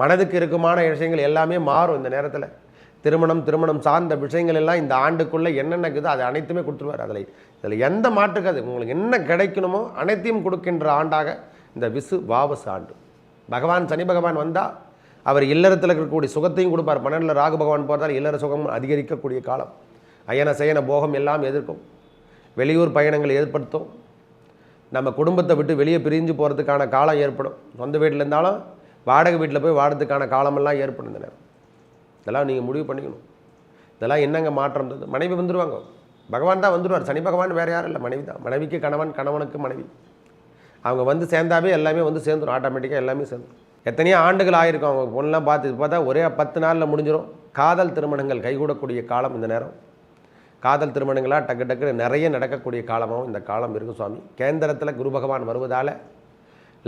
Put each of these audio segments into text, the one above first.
மனதுக்கு இருக்குமான விஷயங்கள் எல்லாமே மாறும் இந்த நேரத்தில். திருமணம் திருமணம் சார்ந்த விஷயங்கள் எல்லாம் இந்த ஆண்டுக்குள்ளே என்னென்ன இருக்குதோ அது அனைத்துமே கொடுத்துருவார். அதில் இதில் எந்த மாற்றுக்காது உங்களுக்கு என்ன கிடைக்கணுமோ அனைத்தையும் கொடுக்கின்ற ஆண்டாக இந்த விசு வாவசு ஆண்டு. பகவான் சனி பகவான் வந்தால் அவர் இல்லறத்தில் இருக்கக்கூடிய சுகத்தையும் கொடுப்பார். பன்னெண்டில் ராகு பகவான் போகிறதால் இல்லற சுகம் அதிகரிக்கக்கூடிய காலம். அயன சயன போகம் எல்லாம் எதிர்க்கும். வெளியூர் பயணங்கள் ஏற்படுத்தும். நம்ம குடும்பத்தை விட்டு வெளியே பிரிஞ்சு போகிறதுக்கான காலம் ஏற்படும். சொந்த வீட்டில் இருந்தாலும் வாடகை வீட்டில் போய் வாடுறதுக்கான காலமெல்லாம் ஏற்படும் இந்த நேரம் இதெல்லாம் நீங்கள் முடிவு பண்ணிக்கணும். இதெல்லாம் என்னங்க மாற்றம்? மனைவி வந்துடுவாங்க பகவான் தான் வந்துடுவார் சனி பகவான் வேறு யாரும் இல்லை. மனைவி தான். மனைவிக்கு கணவன் கணவனுக்கு மனைவி. அவங்க வந்து சேர்ந்தாவே எல்லாமே வந்து சேர்ந்துடும் ஆட்டோமேட்டிக்காக எல்லாமே சேர்ந்துடும் எத்தனையோ ஆண்டுகள் ஆயிருக்கும். அவங்க பொண்ணெலாம் பார்த்து பார்த்தா ஒரே பத்து நாளில் முடிஞ்சிடும் காதல் திருமணங்கள் கைகூடக்கூடிய காலம் இந்த நேரம். காதல் திருமணங்களாக டக்கு டக்குன்னு நிறைய நடக்கக்கூடிய காலமாகவும் இந்த காலம் இருக்கும் சுவாமி. கேந்திரத்தில் குரு பகவான் வருவதால்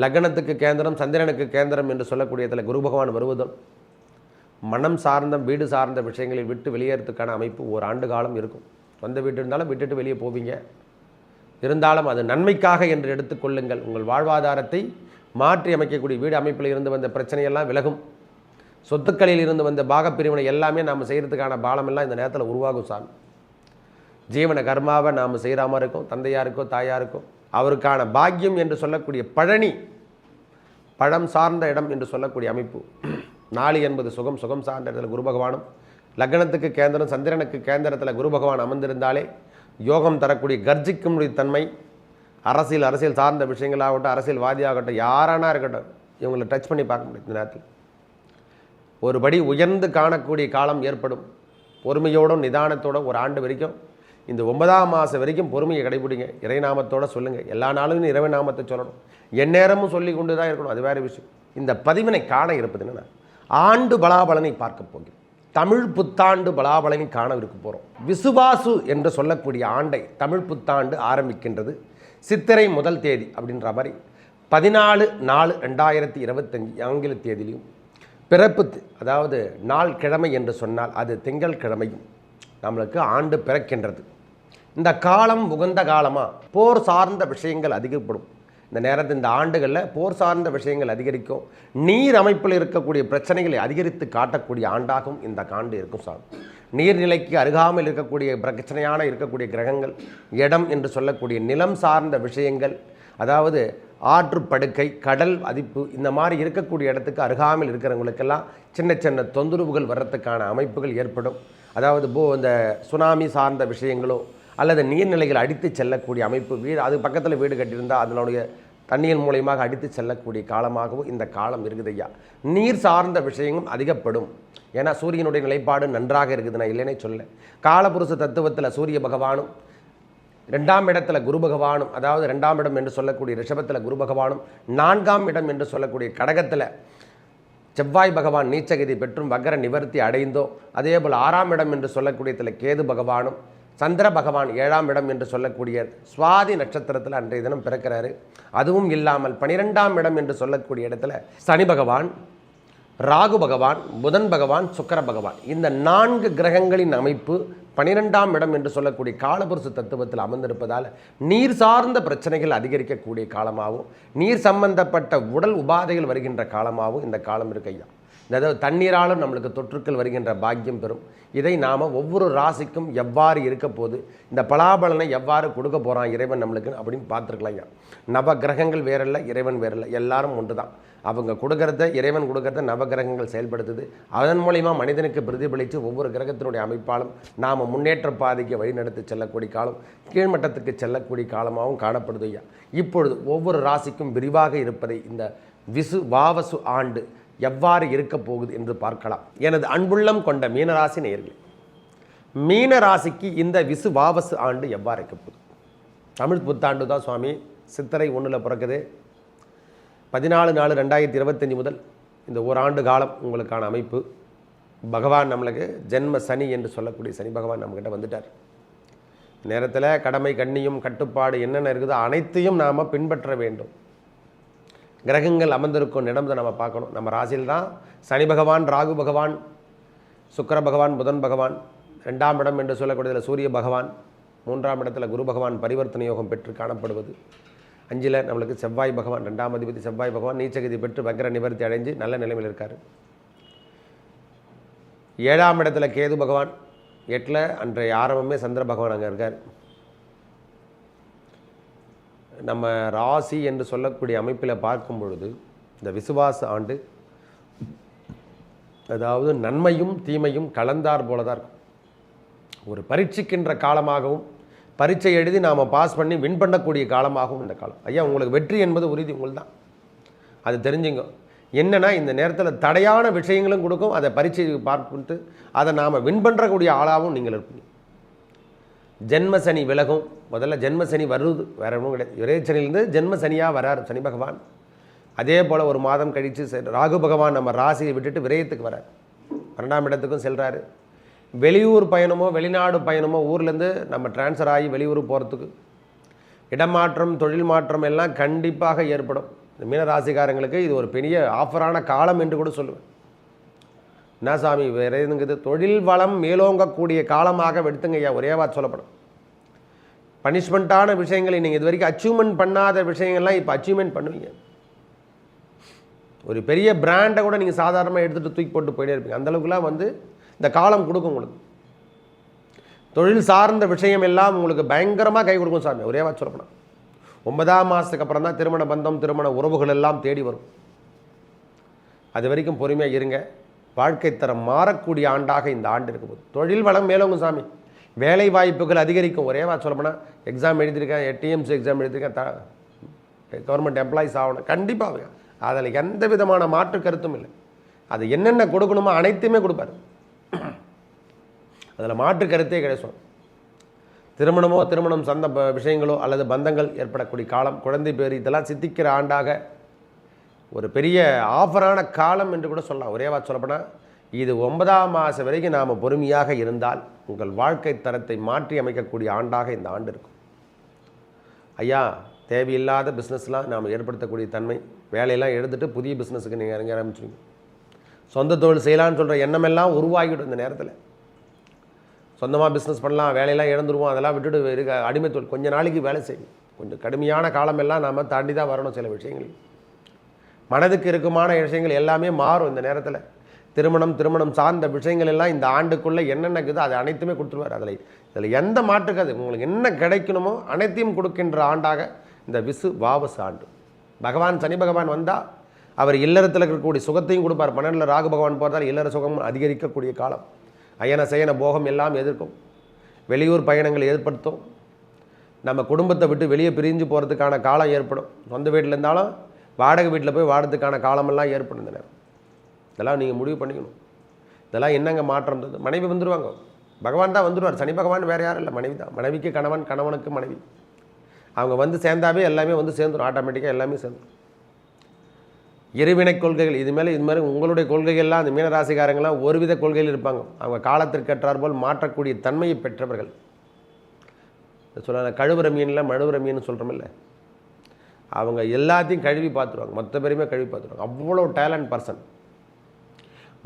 லக்னத்துக்கு கேந்திரம் சந்திரனுக்கு கேந்திரம் என்று சொல்லக்கூடியதில் குரு பகவான் வருவதும் மனம் சார்ந்த வீடு சார்ந்த விஷயங்களை விட்டு வெளியேறதுக்கான அமைப்பு ஒரு ஆண்டு காலம் இருக்கும். சொந்த வீட்டு இருந்தாலும் விட்டுட்டு வெளியே போவீங்க. இருந்தாலும் அது நன்மைக்காக என்று எடுத்துக்கொள்ளுங்கள் உங்கள் வாழ்வாதாரத்தை மாற்றி அமைக்கக்கூடிய வீடு அமைப்பில் இருந்து வந்த பிரச்சனையெல்லாம் விலகும். சொத்துக்களில் இருந்து வந்த பாகப்பிரிவினை எல்லாமே நாம் செய்கிறதுக்கான பாலமெல்லாம் இந்த நேரத்தில் உருவாகும் சாமி. ஜீவன கர்மாவை நாம் செய்கிற மாதிரி இருக்கும். தந்தையாருக்கோ தாயாருக்கோ அவருக்கான பாக்கியம் என்று சொல்லக்கூடிய பழனி பழம் சார்ந்த இடம் என்று சொல்லக்கூடிய அமைப்பு. நாளி என்பது சுகம் சுகம் சார்ந்த இடத்துல குரு பகவானும் லக்னத்துக்கு கேந்திரம் சந்திரனுக்கு கேந்திரத்தில் குரு பகவான் அமர்ந்திருந்தாலே யோகம் தரக்கூடிய கர்ஜிக்கும் தன்மை. அரசியல் அரசியல் சார்ந்த விஷயங்களாகட்டும் அரசியல்வாதியாகட்டும் யாரானா இருக்கட்டும் இவங்களை டச் பண்ணி பார்க்க முடியும் இந்த நேரத்தில். ஒருபடி உயர்ந்து காணக்கூடிய காலம் ஏற்படும். பொறுமையோடும் நிதானத்தோட ஒரு ஆண்டு வரைக்கும் இந்த ஒன்பதாம் மாதம் வரைக்கும் பொறுமையை கடைபிடிங்க. இறைநாமத்தோடு சொல்லுங்கள் எல்லா நாளும் இறைவன் நாமத்தை சொல்லணும். எந்நேரமும் சொல்லி கொண்டு தான் இருக்கணும். அது வேறு விஷயம். இந்த பதிவினை காண இருப்பது என்னென்னா ஆண்டு பலாபலனை பார்க்க போகிறோம். தமிழ் புத்தாண்டு பலாபலனை காண இருக்க போகிறோம் விசுவாசு என்று சொல்லக்கூடிய ஆண்டை தமிழ் புத்தாண்டு ஆரம்பிக்கின்றது. சித்திரை முதல் தேதி அப்படின்ற மாதிரி பதினாலு நாலு ரெண்டாயிரத்தி இருபத்தஞ்சி ஆங்கில தேதியிலையும் பிறப்பு அதாவது நாள் கிழமை என்று சொன்னால் அது திங்கள் கிழமையும் நம்மளுக்கு ஆண்டு பிறக்கின்றது. இந்த காலம் உகந்த காலமாக போர் சார்ந்த விஷயங்கள் அதிகப்படும் இந்த நேரத்தில் இந்த ஆண்டுகளில் போர் சார்ந்த விஷயங்கள் அதிகரிக்கும். நீர் அமைப்பில் இருக்கக்கூடிய பிரச்சனைகளை அதிகரித்து காட்டக்கூடிய ஆண்டாகவும் இந்த காண்டு இருக்கும் சார் நீர்நிலைக்கு அருகாமல் இருக்கக்கூடிய பிரச்சனையான இருக்கக்கூடிய கிரகங்கள் இடம் என்று சொல்லக்கூடிய நிலம் சார்ந்த விஷயங்கள் அதாவது ஆற்று படுக்கை கடல் அதிப்பு இந்த மாதிரி இருக்கக்கூடிய இடத்துக்கு அருகாமல் இருக்கிறவங்களுக்கெல்லாம் சின்ன சின்ன தொந்தரவுகள் வர்றதுக்கான அமைப்புகள் ஏற்படும். அதாவது போ இந்த சுனாமி சார்ந்த விஷயங்களோ அல்லது நீர்நிலைகள் அடித்து செல்லக்கூடிய அமைப்பு வீடு அது பக்கத்தில் வீடு கட்டியிருந்தால் அதனுடைய தண்ணீர் மூலியமாக அடித்து செல்லக்கூடிய காலமாகவும் இந்த காலம் இருக்குது ஐயா. நீர் சார்ந்த விஷயங்களும் அதிகப்படும். ஏன்னா சூரியனுடைய நிலைப்பாடு நன்றாக இருக்குது நான் இல்லைன்னே சொல்ல காலபுருஷ தத்துவத்தில் சூரிய பகவானும் ரெண்டாம் இடத்துல குரு பகவானும் அதாவது ரெண்டாம் இடம் என்று சொல்லக்கூடிய ரிஷபத்தில் குரு பகவானும் நான்காம் இடம் என்று சொல்லக்கூடிய கடகத்தில் செவ்வாய் பகவான் நீச்சகதி பெற்றும் வக்கர நிவர்த்தி அடைந்தோ அதே போல் ஆறாம் இடம் என்று சொல்லக்கூடியதில் கேது பகவானும் சந்திர பகவான் ஏழாம் இடம் என்று சொல்லக்கூடிய சுவாதி நட்சத்திரத்தில் அன்றைய தினம் பிறக்கிறாரு. அதுவும் இல்லாமல் பனிரெண்டாம் இடம் என்று சொல்லக்கூடிய இடத்துல சனி பகவான் ராகு பகவான் புதன் பகவான் சுக்கர பகவான். இந்த நான்கு கிரகங்களின் அமைப்பு பனிரெண்டாம் இடம் என்று சொல்லக்கூடிய காலபுருஷ தத்துவத்தில் அமர்ந்திருப்பதால் நீர் சார்ந்த பிரச்சனைகள் அதிகரிக்கக்கூடிய காலமாகவும் நீர் சம்பந்தப்பட்ட உடல் உபாதைகள் வருகின்ற காலமாகவும் இந்த காலம் இருக்கு ஐயா. அதாவது தண்ணீராலும் நம்மளுக்கு தொற்றுக்கள் வருகின்ற பாக்கியம் பெறும் இதை நாம் ஒவ்வொரு ராசிக்கும் எவ்வாறு இருக்க போது இந்த பலாபலனை எவ்வாறு கொடுக்க போகிறான் இறைவன் நம்மளுக்கு அப்படின்னு பார்த்துருக்கலாம் ஐயா. நவ கிரகங்கள் வேறல்ல இறைவன் வேறல்ல எல்லாரும் ஒன்று தான் அவங்க கொடுக்கறத இறைவன் கொடுக்கறத நவகிரகங்கள் செயல்படுத்துது. அதன் மூலிமா மனிதனுக்கு பிரதிபலித்து ஒவ்வொரு கிரகத்தினுடைய அமைப்பாலும் நாம் முன்னேற்ற பாதைக்கு வழிநடத்தி செல்லக்கூடிய காலம் கீழ்மட்டத்துக்கு செல்லக்கூடிய காலமாகவும் காணப்படுது ஐயா. இப்பொழுது ஒவ்வொரு ராசிக்கும் விரிவாக இருப்பதை இந்த விசு வாவசு ஆண்டு எவ்வாறு இருக்கப் போகுது என்று பார்க்கலாம். எனது அன்புள்ளம் கொண்ட மீனராசி நேயர்களே மீனராசிக்கு இந்த விசுவாவசு ஆண்டு எவ்வாறு இருக்க போகுது? தமிழ் புத்தாண்டு தான் சுவாமி சித்திரை ஒன்றில் பிறக்குது. பதினாலு நாலு ரெண்டாயிரத்தி இருபத்தஞ்சி முதல் இந்த ஓராண்டு காலம் உங்களுக்கான அமைப்பு. பகவான் நம்மளுக்கு ஜென்ம சனி என்று சொல்லக்கூடிய சனி பகவான் நம்மக்கிட்ட வந்துட்டார். நேரத்தில் கடமை கண்ணியும் கட்டுப்பாடு என்னென்ன இருக்குதோ அனைத்தையும் நாம் பின்பற்ற வேண்டும். கிரகங்கள் அமர்ந்திருக்கும் இடத்தை நம்ம பார்க்கணும். நம்ம ராசியில் தான் சனி பகவான் ராகு பகவான் சுக்கிர பகவான் புதன் பகவான் ரெண்டாம் இடம் என்று சொல்லக்கூடியதில் சூரிய பகவான் மூன்றாம் இடத்துல குரு பகவான் பரிவர்த்தனை யோகம் பெற்று காணப்படுவது. அஞ்சில் நம்மளுக்கு செவ்வாய் பகவான் ரெண்டாம் அதிபதி செவ்வாய் பகவான் நீச்சகதி பெற்று வக்கர நிவர்த்தி அடைஞ்சு நல்ல நிலைமையில் இருக்கார். ஏழாம் இடத்துல கேது பகவான் எட்டில் அன்றைய ஆரம்பமே சந்திர பகவான் அங்கே இருக்கார். நம்ம ராசி என்று சொல்லக்கூடிய அமைப்பில் பார்க்கும் பொழுது இந்த விசுவாச ஆண்டு அதாவது நன்மையும் தீமையும் கலந்தார் போல தான் இருக்கும். ஒரு பரீட்சிக்கின்ற காலமாகவும் பரீட்சை எழுதி நாம் பாஸ் பண்ணி வின் பண்ணக்கூடிய காலமாகவும் இந்த காலம். ஐயா உங்களுக்கு வெற்றி என்பது உறுதி உங்கள் தான் அது தெரிஞ்சுங்க. என்னென்னா இந்த நேரத்தில் தடையான விஷயங்களும் கொடுக்கும் அதை பரீட்சை பார்த்துட்டு அதை நாம் வின் பண்ணுறக்கூடிய ஆளாகவும் நீங்கள் இருப்பீங்க. ஜென்ம சனி விலகும். முதல்ல ஜென்ம சனி வருது வேற ஒன்றும் கிடையாது. ஒரே சனியிலேருந்து ஜென்மசனியாக வரார் சனி பகவான். அதே போல் ஒரு மாதம் கழித்து செ- ராகு பகவான் நம்ம ராசியை விட்டுட்டு விரயத்துக்கு வரார். பன்னெண்டாம் இடத்துக்கும் செல்கிறாரு வெளியூர் பயணமோ வெளிநாடு பயணமோ ஊர்லேருந்து நம்ம ட்ரான்ஸ்ஃபர் ஆகி வெளியூர் போகிறதுக்கு இடமாற்றம் தொழில் மாற்றம் எல்லாம் கண்டிப்பாக ஏற்படும். இந்த மீனராசிக்காரங்களுக்கு இது ஒரு பெரிய ஆஃபரான காலம் என்று கூட சொல்லுவேன். என்ன சாமி வேற எதுங்குது? தொழில் வளம் மேலோங்கக்கூடிய காலமாக எடுத்துங்க ஐயா ஒரே வார்த்தை சொல்லப்படும். பனிஷ்மெண்ட்டான விஷயங்களை நீங்கள் இது வரைக்கும் அச்சீவ்மெண்ட் பண்ணாத விஷயங்கள்லாம் இப்போ அச்சீவ்மெண்ட் பண்ணுவீங்க. ஒரு பெரிய பிராண்டை கூட நீங்கள் சாதாரணமாக எடுத்துகிட்டு தூக்கி போட்டு போயிட்டே இருப்பீங்க. அந்த அளவுக்குலாம் வந்து இந்த காலம் கொடுக்கும் உங்களுக்கு. தொழில் சார்ந்த விஷயம் எல்லாம் உங்களுக்கு பயங்கரமாக கை கொடுக்கும் சாமி. ஒரே சொல்லப்படும் சொல்லப்போனால் ஒன்பதாம் மாதத்துக்கு அப்புறம் தான் திருமண பந்தம் திருமண உறவுகள் எல்லாம் தேடி வரும். அது வரைக்கும் பொறுமையாக இருங்க. வாழ்க்கை தரம் மாறக்கூடிய ஆண்டாக இந்த ஆண்டு இருக்கும் போது தொழில் வளம் மேலோங்கும் சாமி. வேலை வாய்ப்புகள் அதிகரிக்கும். ஒரே வா சொல்லப்போனால் எக்ஸாம் எழுதியிருக்கேன் டிஎம்சி எக்ஸாம் எழுதியிருக்கேன் த கவர்மெண்ட் எம்ப்ளாயிஸ் ஆகணும். கண்டிப்பாக அதில் எந்த விதமான மாற்று கருத்தும் இல்லை. அது என்னென்ன கொடுக்கணுமோ அனைத்துமே கொடுப்பாரு. அதில் மாற்று கருத்தே கிடைச்சோம் திருமணமோ திருமணம் சந்த விஷயங்களோ அல்லது பந்தங்கள் ஏற்படக்கூடிய காலம் குழந்தை பேர் இதெல்லாம் சித்திக்கிற ஆண்டாக ஒரு பெரிய ஆஃபரான காலம் என்று கூட சொல்லலாம். ஒரே வார்த்தை சொல்லப்போனால் இது ஒன்பதாம் மாதம் வரைக்கும் நாம் பொறுமையாக இருந்தால் உங்கள் வாழ்க்கை தரத்தை மாற்றி அமைக்கக்கூடிய ஆண்டாக இந்த ஆண்டு இருக்கும். ஐயா தேவையில்லாத பிஸ்னஸ்லாம் நாம் ஏற்படுத்தக்கூடிய தன்மை வேலையெல்லாம் எடுத்துகிட்டு புதிய பிஸ்னஸுக்கு நீங்கள் இறங்க ஆரம்பிச்சிருங்க. சொந்த தொழில் செய்யலாம்னு சொல்கிற எண்ணமெல்லாம் உருவாகிடும் இந்த நேரத்தில். சொந்தமாக பிஸ்னஸ் பண்ணலாம் வேலையெல்லாம் இழந்துருவோம் அதெல்லாம் விட்டுட்டு இருக்க அடிமை தொழில். கொஞ்ச நாளைக்கு வேலை செய்யும் கொஞ்சம் கடுமையான காலமெல்லாம் நாம் தாண்டி தான் வரணும் சில விஷயங்கள் மனதுக்கு இருக்குமான விஷயங்கள் எல்லாமே மாறும் இந்த நேரத்தில். திருமணம் திருமணம் சார்ந்த விஷயங்கள் எல்லாம் இந்த ஆண்டுக்குள்ளே என்னென்ன இருக்குதோ அது அனைத்துமே கொடுத்துருவார். அதில் இதில் எந்த மாற்றுக்காது உங்களுக்கு என்ன கிடைக்கணுமோ அனைத்தையும் கொடுக்கின்ற ஆண்டாக இந்த விசு வாவசு ஆண்டு. பகவான் சனி பகவான் வந்தால் அவர் இல்லறத்தில் இருக்கக்கூடிய சுகத்தையும் கொடுப்பார். பன்னெண்டில் ராகு பகவான் போகிறதால் இல்லற சுகம் அதிகரிக்கக்கூடிய காலம். அயன சயன போகம் எல்லாம் எதிர்க்கும். வெளியூர் பயணங்கள் ஏற்படுத்தும். நம்ம குடும்பத்தை விட்டு வெளியே பிரிஞ்சு போகிறதுக்கான காலம் ஏற்படும். சொந்த வீட்டில் இருந்தாலும் வாடகை வீட்டில் போய் வாடுறதுக்கான காலமெல்லாம் ஏற்படும் இந்த நேரம் இதெல்லாம் நீங்கள் முடிவு பண்ணிக்கணும். இதெல்லாம் என்னங்க மாற்றம்? மனைவி வந்துடுவாங்க பகவான் தான் வந்துடுவார் சனி பகவான் வேறு யாரும் இல்லை. மனைவி தான். மனைவிக்கு கணவன் கணவனுக்கு மனைவி. அவங்க வந்து சேர்ந்தாவே எல்லாமே வந்து சேர்ந்துடும் ஆட்டோமேட்டிக்காக எல்லாமே சேர்ந்துடும் இருவினை கொள்கைகள் இது மேலே இது மாதிரி உங்களுடைய கொள்கைகள்லாம் அந்த மீனராசிக்காரங்களாம் ஒருவித கொள்கையில் இருப்பாங்க. அவங்க காலத்திற்கேற்றார் போல் மாற்றக்கூடிய தன்மையை பெற்றவர்கள். சொல்ல கழுவுற மீனில் மழுவுற மீன் சொல்கிறோமில்ல அவங்க எல்லாத்தையும் கழுவி பார்த்துருவாங்க. மொத்த பேருமே கழுவி பார்த்துருவாங்க. அவ்வளோ டேலண்ட் பர்சன்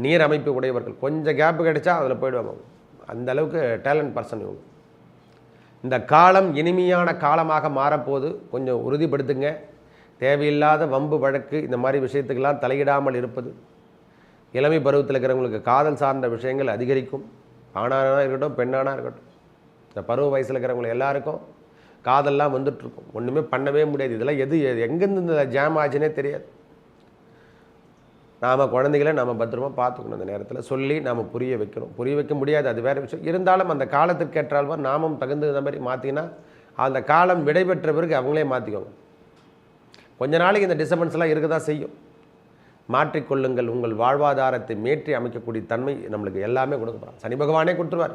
நீர் அமைப்பு உடையவர்கள். கொஞ்சம் கேப்பு கிடைச்சா அதில் போயிடுவாங்க அந்த அளவுக்கு டேலண்ட் பர்சன் இவங்க. இந்த காலம் இனிமையான காலமாக மாறப்போது கொஞ்சம் உறுதிப்படுத்துங்க. தேவையில்லாத வம்பு வழக்கு இந்த மாதிரி விஷயத்துக்கெல்லாம் தலையிடாமல் இருப்பது. இளமை பருவத்தில் இருக்கிறவங்களுக்கு காதல் சார்ந்த விஷயங்கள் அதிகரிக்கும். ஆணானா இருக்கட்டும் பெண்ணானா இருக்கட்டும். இந்த பருவ வயசில் இருக்கிறவங்க எல்லாருக்கும் காதெல்லாம் வந்துட்டுருக்கும் ஒன்றுமே பண்ணவே முடியாது. இதெல்லாம் எது எது- எங்கேருந்து இந்த ஜாம் ஆச்சுனே தெரியாது. நாம் குழந்தைகளை நாம் பத்திரமா பார்த்துக்கணும் அந்த நேரத்தில். சொல்லி நாம் புரிய வைக்கணும். புரிய வைக்க முடியாது. அது வேறு விஷயம். இருந்தாலும் அந்த காலத்திற்கு ஏற்றால்வா நாமும் தகுந்த மாதிரி மாற்றினா அந்த காலம் விடைபெற்ற பிறகு அவங்களே மாற்றிக்கோங்க கொஞ்ச நாளைக்கு இந்த டிஸ்டர்பன்ஸ்லாம் இருக்க தான் செய்யும். மாற்றிக்கொள்ளுங்கள். உங்கள் வாழ்வாதாரத்தை மேற்றி அமைக்கக்கூடிய தன்மை நம்மளுக்கு எல்லாமே கொடுக்கப்படும் சனி பகவானே கொடுத்துருவார்.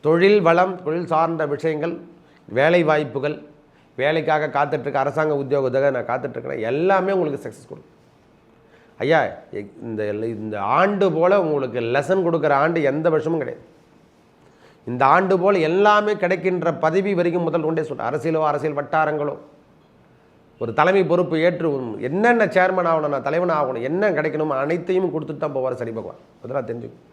தொழில் வளம் தொழில் சார்ந்த விஷயங்கள் வேலை வாய்ப்புகள் வேலைக்காக காத்துட்ருக்க அரசாங்க உத்தியோகத்தாக நான் காத்துட்ருக்கிறேன். எல்லாமே உங்களுக்கு சக்ஸஸ் கொடுக்கும். ஐயா இந்த இந்த ஆண்டு போல் உங்களுக்கு லெசன் கொடுக்குற ஆண்டு எந்த வருஷமும் கிடையாது. இந்த ஆண்டு போல் எல்லாமே கிடைக்கின்ற பதவி வரைக்கும் முதல் கொண்டே சொல்கிறேன் அரசியலோ அரசியல் வட்டாரங்களோ. ஒரு தலைமை பொறுப்பு ஏற்று என்னென்ன சேர்மன் ஆகணும் நான் தலைவன் ஆகணும் என்ன கிடைக்கணுமோ அனைத்தையும் கொடுத்துட்டு தான் போவார் சனி பகவான். அதெல்லாம் தெரிஞ்சுக்கணும்.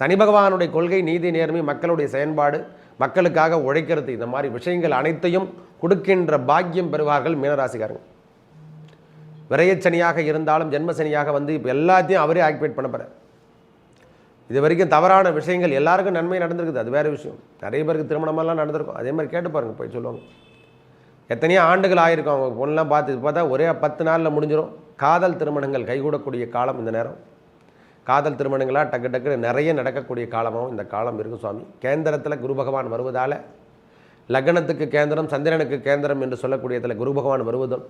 சனி பகவானுடைய கொள்கை நீதி நேர்மை மக்களுடைய செயல்பாடு மக்களுக்காக உழைக்கிறது. இந்த மாதிரி விஷயங்கள் அனைத்தையும் கொடுக்கின்ற பாக்கியம் பெறுவார்கள் மீனராசிக்காரங்க. விரயச்சனியாக இருந்தாலும் ஜென்மசனியாக வந்து இப்போ எல்லாத்தையும் அவரே ஆக்டிவேட் பண்ண போகிறார் இது வரைக்கும் தவறான விஷயங்கள் எல்லாருக்கும் நன்மை நடந்திருக்குது. அது வேறு விஷயம். நிறைய பேருக்கு திருமணமெல்லாம் நடந்திருக்கும். அதே மாதிரி கேட்டு பாருங்கள் போய் சொல்லுவாங்க. எத்தனையோ ஆண்டுகள் ஆயிருக்கும். அவங்க பொண்ணெலாம் பார்த்து பார்த்தா ஒரே பத்து நாளில் முடிஞ்சிடும் காதல் திருமணங்கள் கைகூடக்கூடிய காலம் இந்த நேரம். காதல் திருமணங்களாக டக்கு டக்குன்னு நிறைய நடக்கக்கூடிய காலமாகவும் இந்த காலம் இருக்கும் சுவாமி. கேந்திரத்தில் குரு பகவான் வருவதால் லக்னத்துக்கு கேந்திரம் சந்திரனுக்கு கேந்திரம் என்று சொல்லக்கூடியதில் குரு பகவான் வருவதும்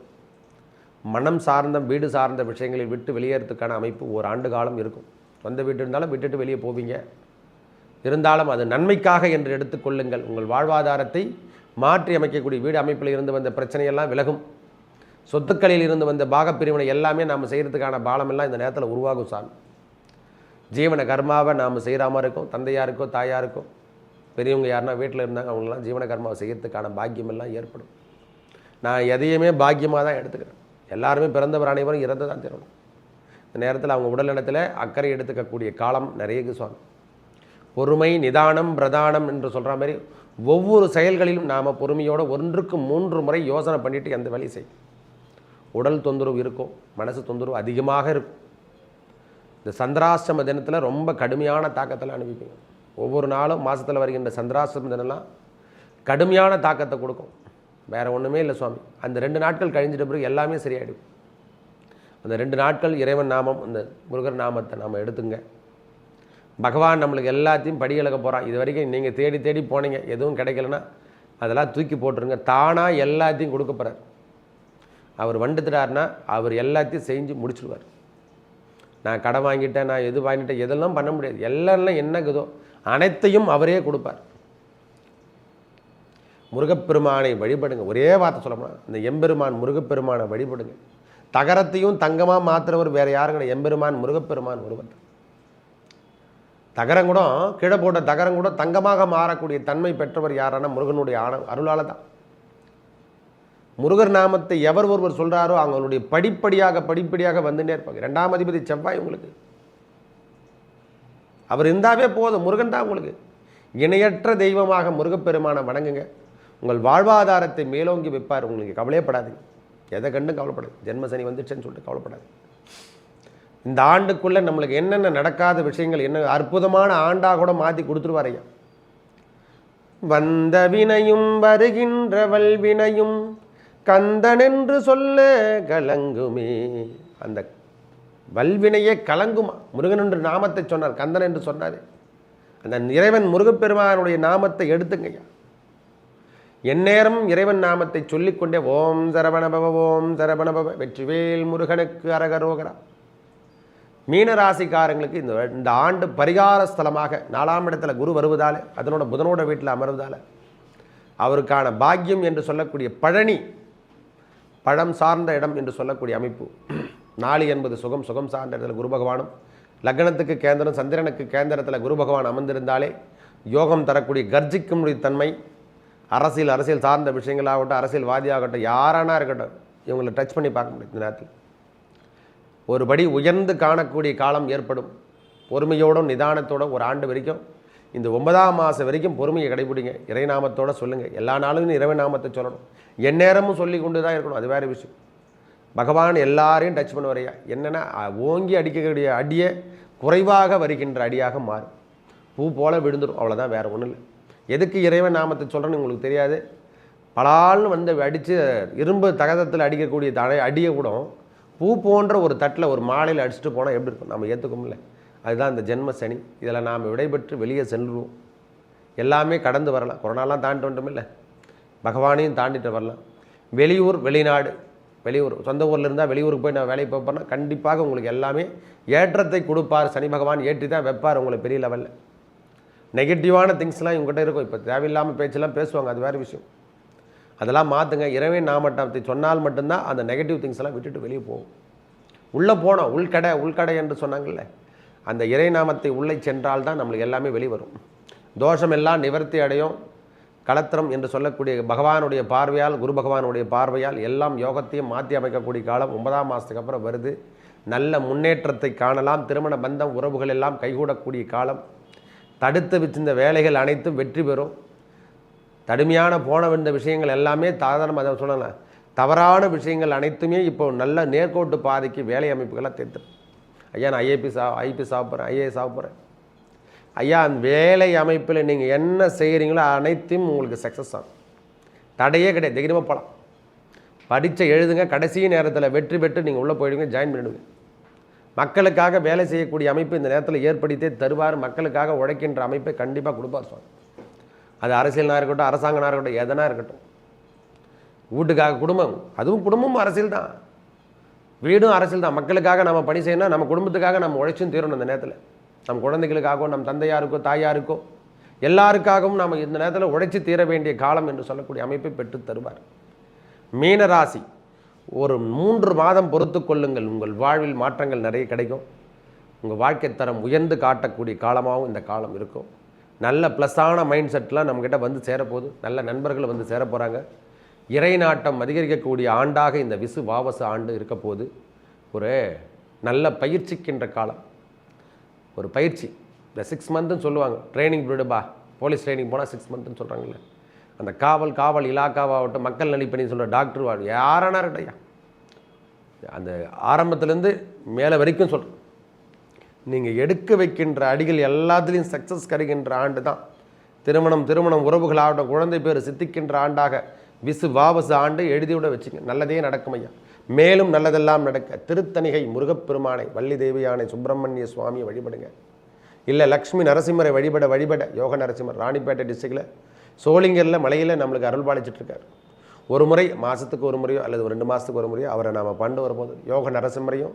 மனம் சார்ந்த வீடு சார்ந்த விஷயங்களை விட்டு வெளியேறதுக்கான அமைப்பு ஒரு ஆண்டு காலம் இருக்கும். சொந்த வீட்டு இருந்தாலும் விட்டுட்டு வெளியே போவீங்க. இருந்தாலும் அது நன்மைக்காக என்று எடுத்துக்கொள்ளுங்கள் உங்கள் வாழ்வாதாரத்தை மாற்றி அமைக்கக்கூடிய வீடு அமைப்பில் இருந்து வந்த பிரச்சனையெல்லாம் விலகும். சொத்துக்களில் இருந்து வந்த பாகப்பிரிவினை எல்லாமே நாம் செய்கிறதுக்கான பாலமெல்லாம் இந்த நேரத்தில் உருவாகும் சாமி ஜீவன கர்மாவை நாம் செய்கிறாமல் இருக்கும். தந்தையாருக்கோ தாயாருக்கோ பெரியவங்க யாருன்னா வீட்டில் இருந்தாங்க அவங்களாம் ஜீவன கர்மாவை செய்கிறதுக்கான பாக்கியமெல்லாம் ஏற்படும். நான் எதையுமே பாக்கியமாக தான் எடுத்துக்கிறேன். எல்லாருமே பிறந்தவர் அனைவரும் இறந்து தான் தீரணும். இந்த நேரத்தில் அவங்க உடல் உடல்நலத்தில் அக்கறை எடுத்துக்கக்கூடிய காலம் நிறைய சுவாமி. பொறுமை நிதானம் பிரதானம் என்று சொல்கிற மாதிரி ஒவ்வொரு செயல்களிலும் நாம் பொறுமையோட ஒன்றுக்கு மூன்று முறை யோசனை பண்ணிவிட்டு எந்த வேலையும் செய்யும் உடல் தொந்தரவு இருக்கும் மனசு தொந்தரவு அதிகமாக இருக்கும். இந்த சந்திராஷ்டம தினத்தில் ரொம்ப கடுமையான தாக்கத்தில் அனுபவிப்பீங்க. ஒவ்வொரு நாளும் மாதத்தில் வருகின்ற சந்திராஷ்டம தினம்லாம் கடுமையான தாக்கத்தை கொடுக்கும். வேறு ஒன்றுமே இல்லை சுவாமி. அந்த ரெண்டு நாட்கள் கழிஞ்சிட்ட பிறகு எல்லாமே சரியாயிடும். அந்த ரெண்டு நாட்கள் இறைவன் நாமம் அந்த முருகர் நாமத்தை நாம் எடுத்துங்க. பகவான் நம்மளுக்கு எல்லாத்தையும் படிகளுக்க போகிறான் இது வரைக்கும் நீங்கள் தேடி தேடி போனீங்க. எதுவும் கிடைக்கலன்னா அதெல்லாம் தூக்கி போட்டுருங்க. தானாக எல்லாத்தையும் கொடுக்க போகிறார் அவர் வந்துட்டுறாருன்னா அவர் எல்லாத்தையும் செஞ்சு முடிச்சிடுவார் நான் கடன் வாங்கிட்டேன் நான் எது வாங்கிட்டேன் எதெல்லாம் பண்ண முடியாது. எல்லாம் என்னக்குதோ அனைத்தையும் அவரே கொடுப்பார். முருகப்பெருமானை வழிபடுங்க. ஒரே வார்த்தை சொல்லப்போனா இந்த எம்பெருமான் முருகப்பெருமானை வழிபடுங்க. தகரத்தையும் தங்கமாக மாற்றுறவர் வேறு யாரும் கிடையாது. எம்பெருமான் முருகப்பெருமான் ஒருவர். தகரம் கூட கீழே போட்ட தகரம் கூட தங்கமாக மாறக்கூடிய தன்மை பெற்றவர் யாரான முருகனுடைய ஆன அருளால் தான். முருகர் நாமத்தை எவர் ஒருவர் சொல்கிறாரோ அவங்களுடைய படிப்படியாக படிப்படியாக வந்துட்டே இருப்பாங்க. ரெண்டாம் அதிபதி செவ்வாய் உங்களுக்கு. அவர் இருந்தாவே போதும் முருகன் தான் உங்களுக்கு. இணையற்ற தெய்வமாக முருகப்பெருமானை வணங்குங்க. உங்கள் வாழ்வாதாரத்தை மேலோங்கி வைப்பார். உங்களுக்கு கவலையப்படாதீங்க எதை கண்டும் கவலைப்படாது. ஜென்மசனி வந்துச்சுன்னு சொல்லிட்டு கவலைப்படாது இந்த ஆண்டுக்குள்ளே நம்மளுக்கு என்னென்ன நடக்காத விஷயங்கள் என்ன அற்புதமான ஆண்டாக கூட மாற்றி கொடுத்துருவார் ஐயா. வந்த வினையும் வருகின்ற வல்வினையும் கந்தனென்று சொல்ல கலங்குமே. அந்த வல்வினையே கலங்குமா? முருகன் என்று நாமத்தை சொன்னார். கந்தன் என்று சொன்னார். அந்த இறைவன் முருகப்பெருமானுடைய நாமத்தை எடுத்துங்கய்யா. எந்நேரம் இறைவன் நாமத்தை சொல்லிக்கொண்டே ஓம் சரவணபவ ஓம் சரவணபவ வெற்றிவேல் முருகனுக்கு அரகரோகரா. மீனராசிக்காரங்களுக்கு இந்த இந்த ஆண்டு பரிகார ஸ்தலமாக நாலாம் இடத்துல குரு வருவதால் அதனோட புதனோட வீட்டில் அமர்வதால் அவருக்கான பாக்கியம் என்று சொல்லக்கூடிய பழனி பழம் சார்ந்த இடம் என்று சொல்லக்கூடிய அமைப்பு. நாளி என்பது சுகம் சுகம் சார்ந்த இடத்துல குரு பகவானும் லக்னத்துக்கு கேந்திரம் சந்திரனுக்கு கேந்திரத்தில் குரு பகவான் அமர்ந்திருந்தாலே யோகம் தரக்கூடிய கர்ஜிக்கும் தன்மை அரசியல் அரசியல் சார்ந்த விஷயங்களாகட்டும் அரசியல்வாதியாகட்டும் யாரானா இருக்கட்டும் இவங்களை டச் பண்ணி பார்க்க முடியும் இந்த நேரத்தில். ஒரு படி உயர்ந்து காணக்கூடிய காலம் ஏற்படும். பொறுமையோடும் நிதானத்தோடும் ஒரு ஆண்டு வரைக்கும் இந்த ஒன்பதாம் மாதம் வரைக்கும் பொறுமையை கடைபிடிங்க. இறைநாமத்தோடு சொல்லுங்கள் எல்லா நாளும் இறை நாமத்தை சொல்லணும். எந்நேரமும் சொல்லி கொண்டு தான் இருக்கணும். அது வேறு விஷயம். பகவான் எல்லாரையும் டச் பண்ண வரையா என்னென்னா ஓங்கி அடிக்கக்கூடிய அடியை குறைவாக வருகின்ற அடியாக மாறும். பூ போல விழுந்துடும் அவ்வளோதான் வேறு ஒன்றும் இல்லை. எதுக்கு இறைவன் நாமத்தை சொல்கிறேன்னு உங்களுக்கு தெரியாது. பலால்னு வந்து அடித்து இரும்பு தகதத்தில் அடிக்கக்கூடிய தடை அடியை கூட பூ போன்ற ஒரு தட்டில் ஒரு மாலையில் அடிச்சுட்டு போனால் எப்படி இருக்கும்? நம்ம ஏற்றுக்கோம்ல அதுதான் இந்த ஜென்ம சனி. இதில் நாம் விடைபெற்று வெளியே செல்வோம் எல்லாமே கடந்து வரலாம். கொரோனாலாம் தாண்டி வந்துட்டோம் இல்லை பகவானையும் தாண்டிட்டு வரலாம். வெளியூர் வெளிநாடு வெளியூர் சொந்த ஊரில் இருந்தால் வெளியூருக்கு போய் நான் வேலைக்கு போப்பேன்னா கண்டிப்பாக உங்களுக்கு எல்லாமே ஏற்றத்தை கொடுப்பார் சனி பகவான். ஏற்றி தான் வைப்பார் உங்களை பெரிய லெவலில் நெகட்டிவான திங்ஸ்லாம் இவங்ககிட்ட இருக்கும். இப்போ தேவையில்லாமல் பேச்செல்லாம் பேசுவாங்க. அது வேறு விஷயம். அதெல்லாம் மாற்றுங்க இரவே நாமட்டத்தை சொன்னால் மட்டும்தான் அந்த நெகட்டிவ் திங்ஸ் எல்லாம் விட்டுட்டு வெளியே போகும். உள்ளே போனோம். உள்கடை உள்கடை என்று சொன்னாங்கல்ல. அந்த இறை நாமத்தை உள்ளே சென்றால் தான் நம்மளுக்கு எல்லாமே வெளிவரும். தோஷம் எல்லாம் நிவர்த்தி அடையும். கலத்திரம் என்று சொல்லக்கூடிய பகவானுடைய பார்வையால் குரு பகவானுடைய பார்வையால் எல்லாம் யோகத்தையும் மாற்றி அமைக்கக்கூடிய காலம் ஒன்பதாம் மாதத்துக்கு அப்புறம் வருது. நல்ல முன்னேற்றத்தை காணலாம். திருமண பந்தம் உறவுகள் எல்லாம் கைகூடக்கூடிய காலம். தடுத்து வச்சிருந்த வேலைகள் அனைத்தும் வெற்றி பெறும். தடுமையான போன வந்த விஷயங்கள் எல்லாமே சாதாரண அதை சொல்லலாம். தவறான விஷயங்கள் அனைத்துமே இப்போ நல்ல நேர்கோட்டு பாதைக்கு வேலை அமைப்புகளாக தேர்த்து ஐயா நான் ஐஏபி சா ஐபிஎஸ் சாப்பிட்றேன் போகிறேன் ஐஏஎஸ் ஐயா அந்த வேலை அமைப்பில் நீங்கள் என்ன செய்கிறீங்களோ அனைத்தையும் உங்களுக்கு சக்ஸஸ் ஆகும். தடையே கிடையாது தைரியமாக போகலாம் படித்த எழுதுங்க கடைசி நேரத்தில் வெற்றி பெற்று நீங்கள் உள்ளே போயிடுங்க ஜாயின் பண்ணிடுங்க மக்களுக்காக வேலை செய்யக்கூடிய அமைப்பு இந்த நேரத்தில் ஏற்படுத்தே தருவார். மக்களுக்காக உழைக்கின்ற அமைப்பை கண்டிப்பாக கொடுப்பார் சுவாமி. அது அரசியல்னா இருக்கட்டும் அரசாங்கனா இருக்கட்டும் எதனா இருக்கட்டும். வீட்டுக்காக குடும்பம் அதுவும் குடும்பமும் அரசியல் தான் வீடும் அரசியல் தான். மக்களுக்காக நம்ம பணி செய்யணும் நம்ம குடும்பத்துக்காக நம்ம உழைச்சும் தீரணும் இந்த நேரத்தில். நம் குழந்தைகளுக்காகவோ நம் தந்தையாருக்கோ தாயாருக்கோ எல்லாருக்காகவும் நாம் இந்த நேரத்தில் உழைச்சி தீர வேண்டிய காலம் என்று சொல்லக்கூடிய அமைப்பை பெற்று தருவார். மீனராசி ஒரு மூன்று மாதம் பொறுத்து கொள்ளுங்கள். உங்கள் வாழ்வில் மாற்றங்கள் நிறைய கிடைக்கும். உங்கள் வாழ்க்கை தரம் உயர்ந்து காட்டக்கூடிய காலமாகவும் இந்த காலம் இருக்கும். நல்ல ப்ளஸ்ஸான மைண்ட் செட்லாம் நம்மக்கிட்ட வந்து சேரப்போகுது. நல்ல நண்பர்கள் வந்து சேர போகிறாங்க இறை நாட்டம் அதிகரிக்கக்கூடிய ஆண்டாக இந்த விசு வாவச ஆண்டு இருக்க ஒரு நல்ல பயிற்சிக்கின்ற காலம். ஒரு பயிற்சி. இந்த சிக்ஸ் மந்த்துன்னு சொல்லுவாங்க. ட்ரைனிங் பீரியடுபா போலீஸ் ட்ரைனிங் போனால் சிக்ஸ் மந்த்துன்னு சொல்கிறாங்கல்ல அந்த காவல் காவல் இலாக்காவாகட்டும் மக்கள் நலிப்பணி சொல்கிற டாக்டர் வா. யாரானா இருக்கட்டையா அந்த ஆரம்பத்துலேருந்து மேலே வரைக்கும் சொல்கிறேன் நீங்கள் எடுக்க வைக்கின்ற அடிகள் எல்லாத்துலேயும் சக்ஸஸ் கிடைக்கின்ற ஆண்டு தான். திருமணம் திருமணம் உறவுகளாகட்டும் குழந்தை பேர் சித்திக்கின்ற ஆண்டாக விசு வாவசு ஆண்டு எழுதிவிட வச்சுங்க. நல்லதே நடக்கும் ஐயா. மேலும் நல்லதெல்லாம் நடக்க திருத்தணிகை முருகப்பெருமானை வள்ளி தேவியானை சுப்பிரமணிய சுவாமியை வழிபடுங்க. இல்லை லக்ஷ்மி நரசிம்மரை வழிபட வழிபட யோக நரசிம்மர் ராணிப்பேட்டை டிஸ்ட்ரிக்டில் சோளிங்கரில் மலையில் நம்மளுக்கு அருள் பாலிச்சிட்ருக்கார். ஒரு முறை மாதத்துக்கு ஒரு முறையோ அல்லது ஒரு ரெண்டு மாதத்துக்கு ஒரு முறையோ அவரை நாம் பண்ணு வரும்போது யோக நரசிம்மரையும்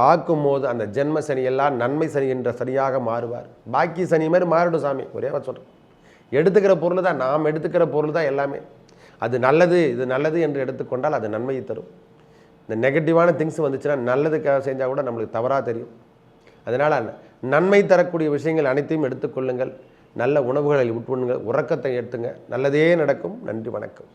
பார்க்கும்போது அந்த ஜென்ம சனி எல்லாம் நன்மை சனி என்ற சனியாக மாறுவார். பாக்கி சனி மாதிரி மாறிடும் சாமி. ஒரே சொல்கிறேன் எடுத்துக்கிற பொருள் தான் நாம் எடுத்துக்கிற பொருள் தான் எல்லாமே. அது நல்லது இது நல்லது என்று எடுத்துக்கொண்டால் அது நன்மையை தரும். இந்த நெகட்டிவான திங்ஸ் வந்துச்சுன்னா நல்லதுக்காக செஞ்சால் கூட நம்மளுக்கு தவறாக தெரியும். அதனால் நன்மை தரக்கூடிய விஷயங்கள் அனைத்தையும் எடுத்துக்கொள்ளுங்கள் நல்ல உணவுகளை உட்கொள்ளுங்கள் உறக்கத்தை எடுத்துங்க நல்லதே நடக்கும். நன்றி வணக்கம்.